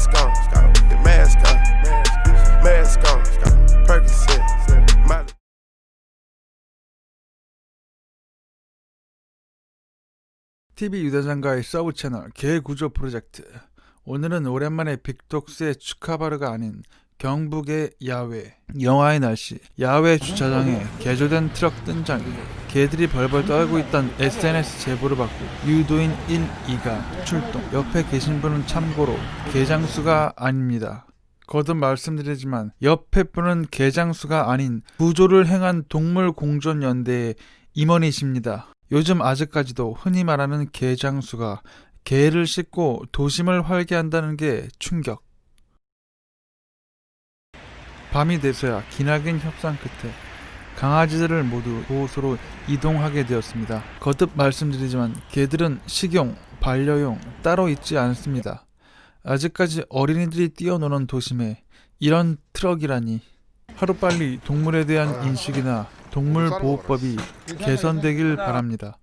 Mask on, the mask on, mask on, Percocet. TV 유대장과의 서브 채널 개구조 프로젝트 오늘은 오랜만에 빅독스의 축하바르가 아닌 경북의 야외 영하의 날씨 야외 주차장에 개조된 트럭 뜬장이 개들이 벌벌 떨고 있던 SNS 제보를 받고 유도인 1, 2가 출동 옆에 계신 분은 참고로 개장수가 아닙니다 거듭 말씀드리지만 옆에 분은 개장수가 아닌 구조를 행한 동물공존연대의 임원이십니다. 요즘 아직까지도 흔히 말하는 개장수가 개를 싣고 도심을 활개한다는 게 충격. 밤이 돼서야 기나긴 협상 끝에 강아지들을 모두 보호소로 이동하게 되었습니다. 거듭 말씀드리지만 개들은 식용, 반려용 따로 있지 않습니다. 아직까지 어린이들이 뛰어노는 도심에 이런 트럭이라니 하루빨리 동물에 대한 인식이나 동물 보호법이 개선되길 바랍니다.